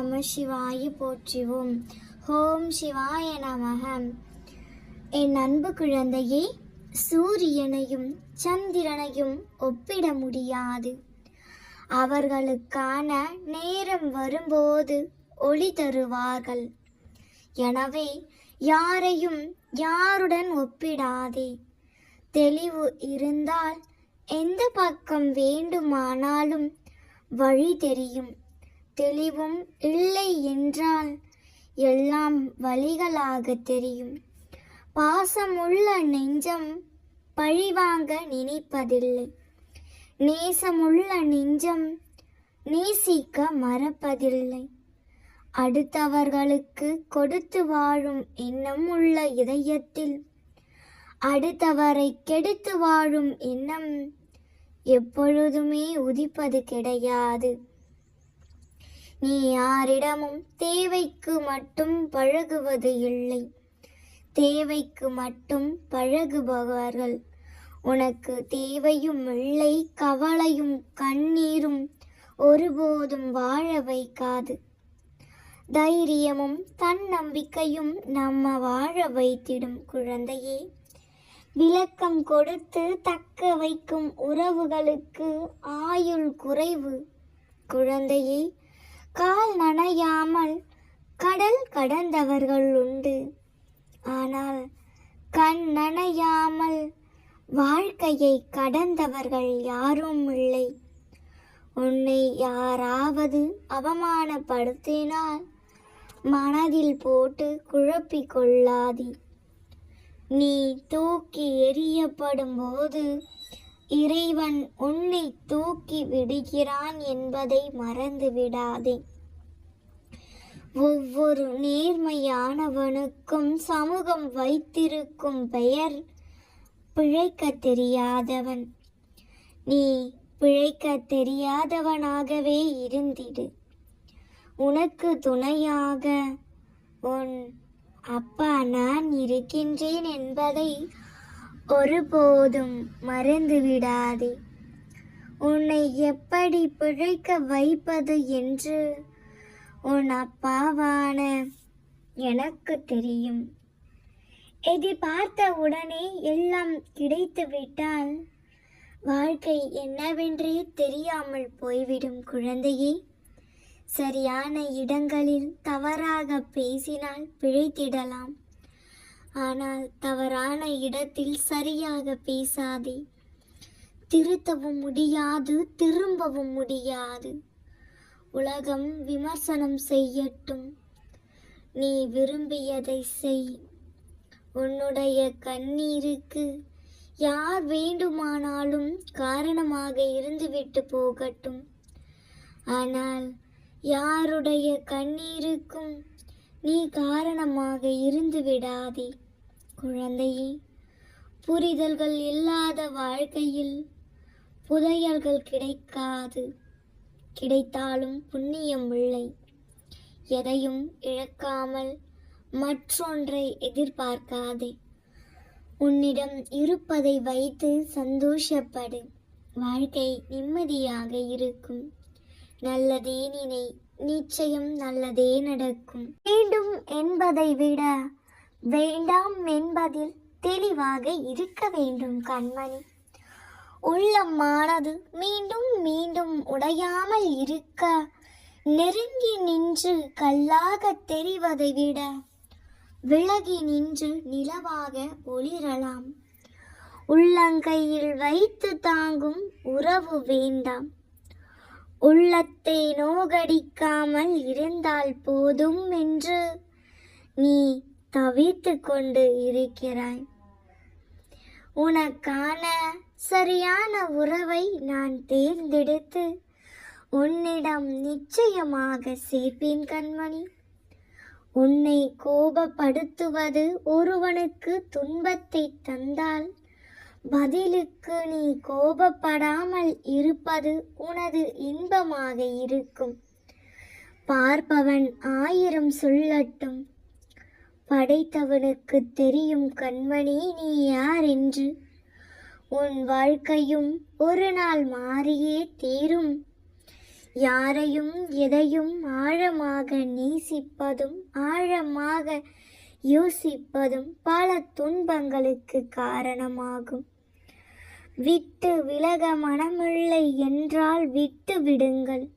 நம சிவாய போற்றிவோம். ஹோம் சிவாய நமக என் அன்பு குழந்தையே சூரியனையும் சந்திரனையும் ஒப்பிட முடியாது. அவர்களுக்கான நேரம் வரும்போது ஒளி தருவார்கள். எனவே யாரையும் யாருடன் ஒப்பிடாதே. தெளிவு இருந்தால் எந்த பக்கம் வேண்டுமானாலும் வழி தெரியும். தெளிவும் இல்லை என்றால் எல்லாம் வழிகளாக தெரியும். பாசமுள்ள நெஞ்சம் பழிவாங்க நினைப்பதில்லை. நேசமுள்ள நெஞ்சம் நேசிக்க மறப்பதில்லை. அடுத்தவர்களுக்கு கொடுத்து வாழும் எண்ணம் உள்ள இதயத்தில் அடுத்தவரை கெடுத்து வாழும் எண்ணம் எப்பொழுதுமே உதிப்பது கிடையாது. நீ யாரிடமும் தேவைக்கு மட்டும் பழகுவது இல்லை. தேவைக்கு மட்டும் பழகுபவர்கள். உனக்கு தேவையும் இல்லை கவலையும் கண்ணீரும் ஒருபோதும் வாழ வைக்காது. தைரியமும் தன்னம்பிக்கையும் நம்ம வாழ வைத்திடும் குழந்தையே. விளக்கம் கொடுத்து தக்க வைக்கும் உறவுகளுக்கு ஆயுள் குறைவு. குழந்தையே கால் நனையாமல் கடல் கடந்தவர்கள் உண்டு ஆனால் கண் நனையாமல் வாழ்க்கையை கடந்தவர்கள் யாரும் இல்லை. உன்னை யாராவது அவமானப்படுத்தினால் மனதில் போட்டு குழப்பிக் கொள்ளாதே. நீ தூக்கி எறியப்படும் போது இறைவன் உன்னை தூக்கி விடுகிறான் என்பதை மறந்து விடாதே ஒவ்வொரு நேர்மையானவனுக்கும் சமூகம் வைத்திருக்கும் பெயர் பிழைக்க தெரியாதவன். நீ பிழைக்க தெரியாதவனாகவே இருந்திடு. உனக்கு துணையாக உன் அப்பா நான் இருக்கின்றேன் என்பதை ஒருபோதும் மறந்து விடாதே உன்னை எப்படி பிழைக்க வைப்பது என்று உன் அப்பாவான எனக்கு தெரியும். எதிர்பார்த்த உடனே எல்லாம் கிடைத்து விட்டால் வாழ்க்கை என்னவென்றே தெரியாமல் போய்விடும் குழந்தையே. சரியான இடங்களில் தவறாக பேசினால் பிழைத்திடலாம். ஆனால் தவறான இடத்தில் சரியாக பேசாதே. திருத்தவும் முடியாது திரும்பவும் முடியாது. உலகம் விமர்சனம் செய்யட்டும். நீ விரும்பியதை செய். உன்னுடைய கண்ணீருக்கு யார் வேண்டுமானாலும் காரணமாக இருந்துவிட்டு போகட்டும். ஆனால் யாருடைய கண்ணீருக்கும் நீ காரணமாக இருந்து விடாதே குழந்தையே புரிதல்கள் இல்லாத வாழ்க்கையில் புதையல்கள் கிடைக்காது. கிடைத்தாலும் புண்ணியம் இல்லை. எதையும் இழக்காமல் மற்றொன்றை எதிர்பார்க்காதே. உன்னிடம் இருப்பதை வைத்து சந்தோஷப்படு. வாழ்க்கை நிம்மதியாக இருக்கும். நல்லதே நினை நிச்சயம் நல்லதே நடக்கும். வேண்டும் என்பதை விட வேண்டாம் என்பதில் தெளிவாக இருக்க வேண்டும் கண்மணி. உள்ளமானது மீண்டும் மீண்டும் உடையாமல் இருக்க. நெருங்கி நின்று கல்லாக தெரிவதை விட விலகி நின்று நிலவாக ஒளிரலாம். உள்ளங்கையில் வைத்து தாங்கும் உறவு வேண்டாம். உள்ளத்தை நோகடிக்காமல் இருந்தால் போதும் என்று நீ தவித்து கொண்டு இருக்கிறாய். உனக்கான சரியான உறவை நான் தேர்ந்தெடுத்து உன்னிடம் நிச்சயமாக சேர்ப்பேன் கண்மணி. உன்னை கோபப்படுத்துவது ஒருவனுக்கு துன்பத்தை தந்தால் பதிலுக்கு நீ கோபப்படாமல் இருப்பது உனது இன்பமாக இருக்கும். பார்ப்பவன் ஆயிரம் சொல்லட்டும். படைத்தவனுக்கு தெரியும் கண்மணி நீ யார் என்று உன் வாழ்க்கையும் ஒரு நாள் மாறியே தீரும். யாரையும் எதையும் ஆழமாக நேசிப்பதும் ஆழமாக யோசிப்பதும் பல துன்பங்களுக்கு காரணமாகும். விட்டு விலக மனமில்லை என்றால் விட்டு விடுங்கள்.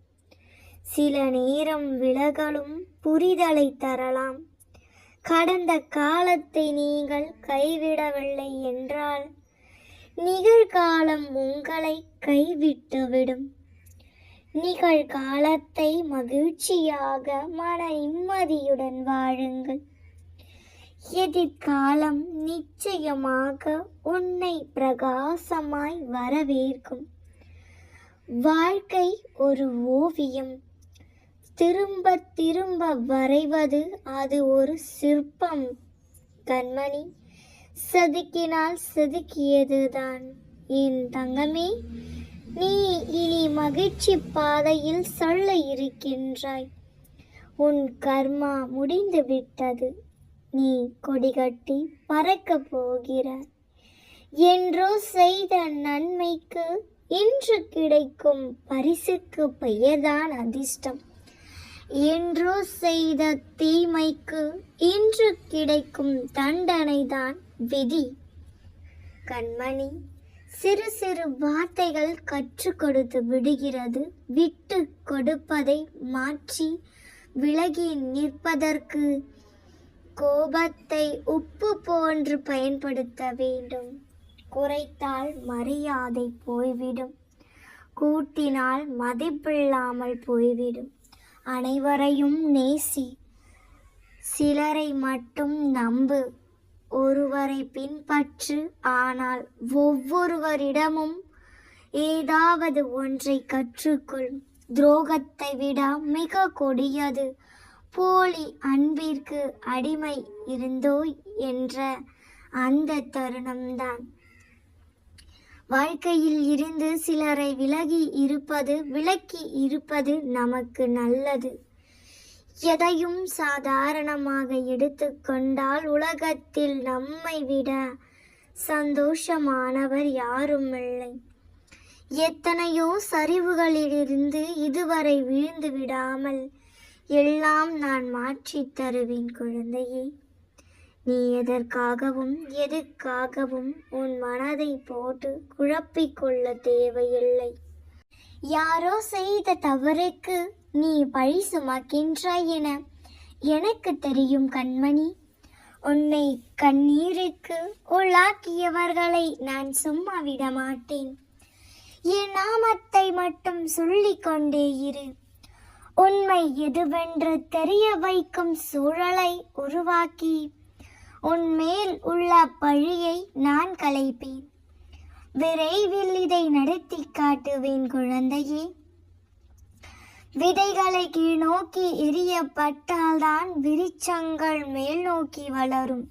சில நேரம் விலகலும் புரிதலை தரலாம். கடந்த காலத்தை நீங்கள் கைவிடவில்லை என்றால் நிகழ்காலம் உங்களை கைவிட்டுவிடும். நிகழ்காலத்தை மகிழ்ச்சியாக மன நிம்மதியுடன் வாழுங்கள். எதிர்காலம் நிச்சயமாக உன்னை பிரகாசமாய் வரவேற்கும். வாழ்க்கை ஒரு ஓவியம். திரும்ப திரும்ப வரைவது அது ஒரு சிற்பம் கண்மணி. செதுக்கினால் செதுக்கியதுதான். என் தங்கமே நீ இனி மகிழ்ச்சி பாதையில் சொல்ல இருக்கின்றாய். உன் கர்மா முடிந்து விட்டது. நீ கொடிகட்டி பறக்க போகிறாய். என்றோ செய்த நன்மைக்கு இன்று கிடைக்கும் பரிசுக்கு பெயர்தான் அதிர்ஷ்டம். என்றோ செய்த தீமைக்கு இன்று கிடைக்கும் தண்டனைதான் விதி. கண்மணி சிறு சிறு வார்த்தைகள் கற்றுக் கொடுத்து விடுகிறது. விட்டு கொடுப்பதை மாற்றி விலகி நிற்பதற்கு கோபத்தை உப்பு போன்று பயன்படுத்த வேண்டும். குறைத்தால் மரியாதை போய்விடும். கூட்டினால் மதிப்பில்லாமல் போய்விடும். அனைவரையும் நேசி. சிலரை மட்டும் நம்பு. ஒருவரை பின்பற்று. ஆனால் ஒவ்வொருவரிடமும் ஏதாவது ஒன்றை கற்றுக்கொள். துரோகத்தை விட மிக கொடியது. போலி அன்பிற்கு அடிமை இருந்தோ என்ற அந்த தருணம்தான். வாழ்க்கையில் இருந்து சிலரை விலகி இருப்பது விலக்கி இருப்பது நமக்கு நல்லது. எதையும் சாதாரணமாக எடுத்துக்கொண்டால் உலகத்தில் நம்மை விட சந்தோஷமானவர் யாரும் இல்லை எத்தனையோ சரிவுகளிலிருந்து இதுவரை விழுந்து விடாமல் எல்லாம் நான் மாற்றித் தருவேன் குழந்தையே. நீ எதற்காகவும் எதுக்காகவும் உன் மனதை போட்டு குழப்பிக் கொள்ள தேவையில்லை. யாரோ செய்த தவறுக்கு நீ பழி சுமக்கின்றாய் என எனக்கு தெரியும் கண்மணி. உன்னை கண்ணீருக்கு உள்ளாக்கியவர்களை நான் சும்மா விட மாட்டேன் என் நாமத்தை மட்டும் சொல்லிக் கொண்டே இரு. உண்மை எதுவென்று தெரிய வைக்கும் சூழலை உருவாக்கி உன் மேல் உள்ள பழியை நான் களைப்பேன். விரைவில் இதை நடத்தி காட்டுவேன் குழந்தையே. விதைகளை கீழ் நோக்கி எரியப்பட்டால்தான் விரிச்சங்கள் மேல் நோக்கி வளரும்.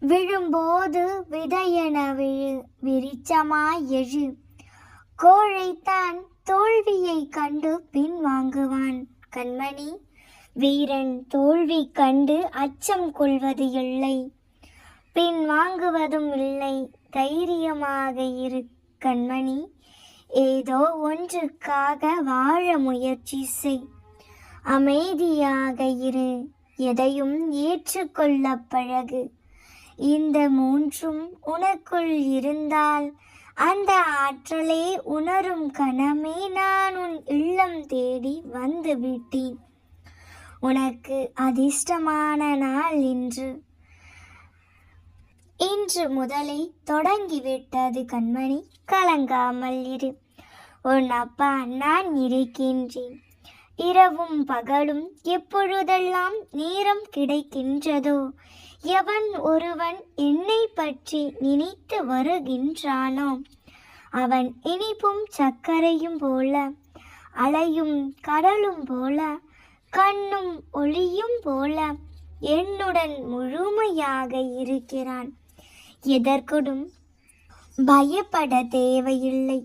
விழும்போது விதையென விழு விரிச்சமாய் எழு. கோழைத்தான் தோல்வியை கண்டு பின் வாங்குவான் கண்மணி வீரன் தோல்வி கண்டு அச்சம் கொள்வது இல்லை. பின் வாங்குவதும் இல்லை. தைரியமாக இரு கண்மணி. ஏதோ ஒன்றுக்காக வாழ முயற்சி செய். அமைதியாக இரு. எதையும் ஏற்றுக்கொள்ள பழகு. இந்த மூன்றும் உனக்குள் இருந்தால் அந்த ஆற்றலை உணரும் கணமே நான் உன் இல்லம் தேடி வந்து விட்டேன். உனக்கு அதிர்ஷ்டமான நாள் இன்று. இன்று முதலே தொடங்கிவிட்டது கண்மணி கலங்காமல் இரு. உன் அப்பா நான் இருக்கின்றேன். இரவும் பகலும் எப்பொழுதெல்லாம் நேரம் கிடைக்கின்றதோ எவன் ஒருவன் என்னை பற்றி நினைத்து வருகின்றானோ அவன் இனிப்பும் சர்க்கரையும் போல அலையும் கடலும் போல கண்ணும் ஒளியும் போல என்னுடன் முழுமையாக இருக்கிறான். எதற்கொடும் பயப்பட தேவையில்லை.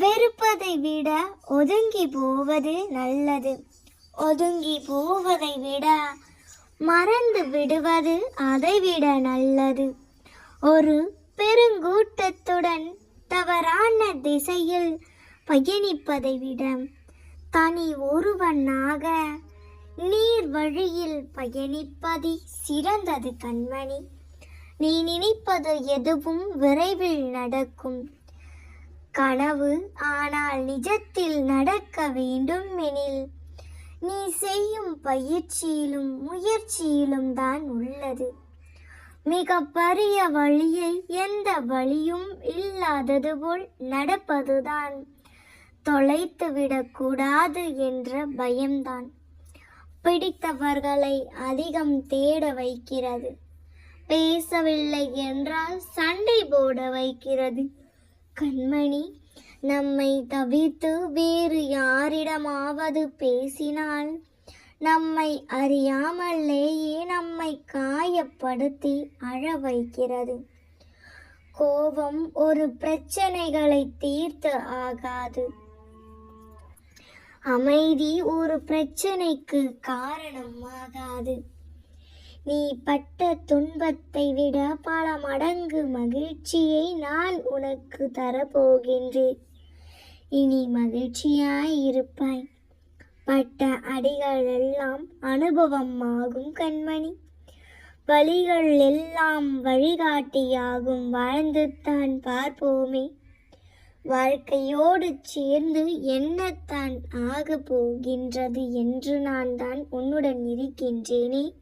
வெறுப்பதை விட ஒதுங்கி போவது நல்லது. ஒதுங்கி போவதை விட மறந்து விடுவது அதைவிட நல்லது. ஒரு பெருங்கூட்டத்துடன் தவறான திசையில் பயணிப்பதை விட தனி ஒருவனாக நீர் வழியில் பயணிப்பதி சிறந்தது கண்மணி. நீ நினைப்பது எதுவும் விரைவில் நடக்கும். கனவு ஆனால் நிஜத்தில் நடக்க வேண்டும் எனில் நீ செய்யும் பயிற்சியிலும் முயற்சியிலும் தான் உள்ளது. மிக பெரிய வழியை எந்த வழியும் இல்லாதது போல் நடப்பதுதான். தொலைத்து விடக்கூடாது என்ற பயம்தான். பிடித்தவர்களை அதிகம் தேட வைக்கிறது. பேசவில்லை என்றால் சண்டை போட வைக்கிறது. கண்மணி நம்மை தவிர்த்து வேறு யாரிடமாவது பேசினால் நம்மை அறியாமலேயே நம்மை காயப்படுத்தி அழ வைக்கிறது. கோபம் ஒரு பிரச்சனைகளை தீர்த்து ஆகாது. அமைதி ஒரு பிரச்சனைக்கு காரணமாகாது. நீ பட்ட துன்பத்தை விட பல மடங்கு மகிழ்ச்சியை நான் உனக்கு தரப்போகின்றேன். இனி மகிழ்ச்சியாய் இருப்பாய். பட்ட அடிகள் எல்லாம் அனுபவம் ஆகும் கண்மணி. வழிகள் எல்லாம் வழிகாட்டியாகும். வாழ்ந்துத்தான் பார்ப்போமே. வாழ்க்கையோடு சேர்ந்து என்னத்தான் ஆக போகின்றது என்று நான் தான் உன்னுடன் இருக்கின்றேனே?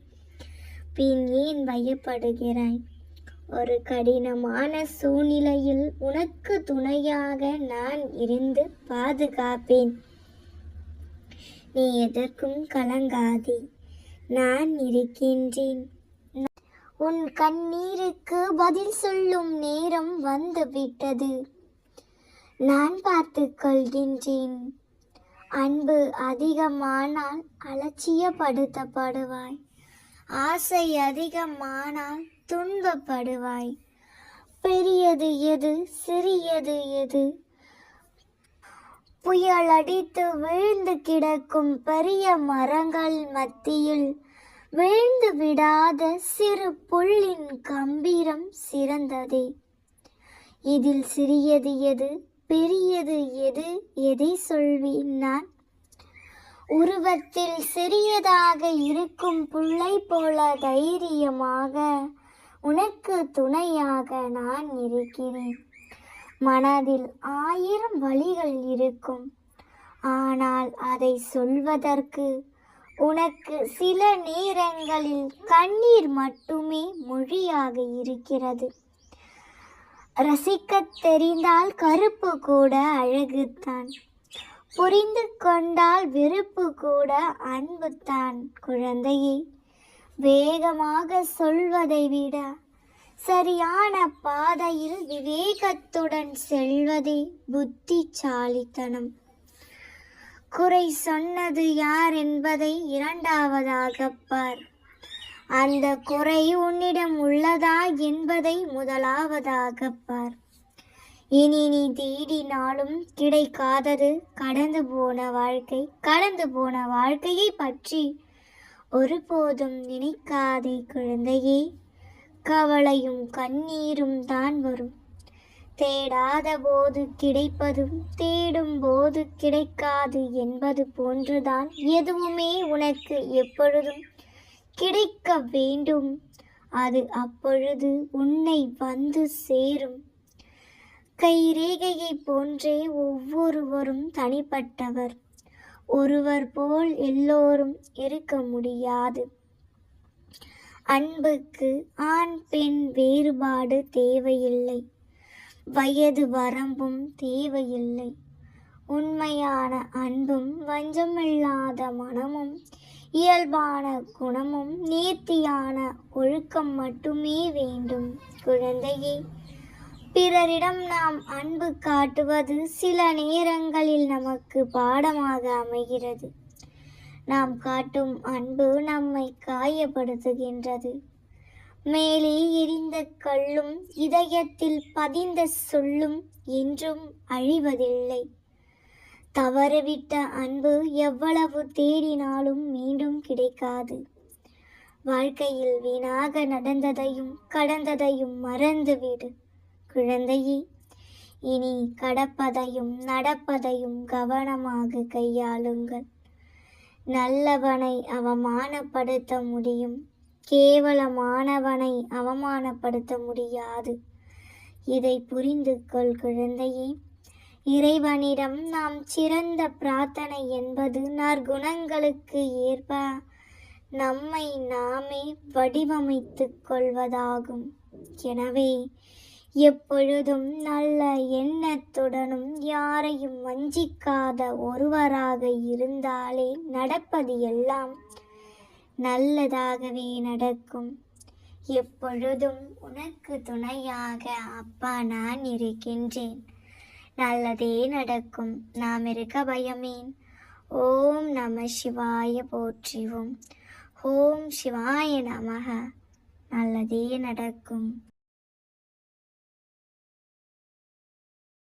பின் ஏன் பயப்படுகிறாய்? ஒரு கடினமான சூழ்நிலையில் உனக்கு துணையாக நான் இருந்து பாதுகாப்பேன். நீ எதற்கும் கலங்காதே. நான் இருக்கின்றேன். உன் கண்ணீருக்கு பதில் சொல்லும் நேரம் வந்துவிட்டது. நான் பார்த்துக் கொள்கின்றேன். அன்பு அதிகமானால் அலட்சியப்படுத்தப்படுவாய். ஆசை அதிகமானால் துன்பப்படுவாய். பெரியது எது சிறியது எது? புயல் அடித்து வீழ்ந்து கிடக்கும் பெரிய மரங்கள் மத்தியில் வீழ்ந்து விடாத சிறு புல்லின் கம்பீரம் சிறந்ததே. இதில் சிறியது எது பெரியது எது? எதை சொல்வேன் நான்? உருவத்தில் சிறியதாக இருக்கும் புள்ளை போல தைரியமாக உனக்கு துணையாக நான் இருக்கிறேன். மனதில் ஆயிரம் வழிகள் இருக்கும். ஆனால் அதை சொல்வதற்கு உனக்கு சில நேரங்களில் கண்ணீர் மட்டுமே மொழியாக இருக்கிறது. ரசிக்கத் தெரிந்தால் கருப்பு கூட அழகுத்தான். புரிந்து கொண்டால் வெறுப்பு கூட அன்புத்தான் குழந்தையே. வேகமாக சொல்வதை விட சரியான பாதையில் விவேகத்துடன் செல்வதே புத்திசாலித்தனம். குறை சொன்னது யார் என்பதை இரண்டாவதாக பார். அந்த குறை உன்னிடம் உள்ளதா என்பதை முதலாவதாக பார் இனி நீ தேடினாலும் கிடைக்காதது கடந்து போன வாழ்க்கை கடந்து போன வாழ்க்கையை பற்றி ஒருபோதும் நினைக்காதே குழந்தையே. கவலையும் கண்ணீரும் தான் வரும். தேடாத போது கிடைப்பதும் தேடும் போது கிடைக்காது என்பது போன்றுதான் எதுவுமே உனக்கு எப்பொழுதும் கிடைக்க வேண்டும். அது அப்பொழுது உன்னை வந்து சேரும். கைரேகையை போன்றே ஒவ்வொருவரும் தனிப்பட்டவர். ஒருவர் போல் எல்லோரும் இருக்க முடியாது. அன்புக்கு ஆண் பெண் வேறுபாடு தேவையில்லை. வயது வரம்பும் தேவையில்லை. உண்மையான அன்பும் வஞ்சமில்லாத மனமும் இயல்பான குணமும் நேர்த்தியான ஒழுக்கம் மட்டுமே வேண்டும். குழந்தையே பிறரிடம் நாம் அன்பு காட்டுவது சில நேரங்களில் நமக்கு பாடமாக அமைகிறது. நாம் காட்டும் அன்பு நம்மை காயப்படுத்துகின்றது. மேலே எரிந்த கல்லும் இதயத்தில் பதிந்த சொல்லும் என்றும் அழிவதில்லை. தவறவிட்ட அன்பு எவ்வளவு தேடினாலும் மீண்டும் கிடைக்காது. வாழ்க்கையில் வீணாக நடந்ததையும் கடந்ததையும் மறந்துவிடு குழந்தையே. இனி கடப்பதையும் நடப்பதையும் கவனமாக கையாளுங்கள். நல்லவனை அவமானப்படுத்த முடியும். கேவலமானவனை அவமானப்படுத்த முடியாது. இதை புரிந்து கொள் குழந்தையே. இறைவனிடம் நாம் சிறந்த பிரார்த்தனை என்பது நற்குணங்களுக்கு ஏற்ப நம்மை நாமே வடிவமைத்துக் கொள்வதாகும். எனவே எப்பொழுதும் நல்ல எண்ணத்துடனும் யாரையும் வஞ்சிக்காத ஒருவராக இருந்தாலே நடப்பது எல்லாம் நல்லதாகவே நடக்கும். எப்பொழுதும் உனக்கு துணையாக அப்பா நான் இருக்கின்றேன். நல்லதே நடக்கும். நாம் இருக்க பயமேன். ஓம் நம சிவாய போற்றிவோம். ஓம் சிவாய நமக. நல்லதே நடக்கும்.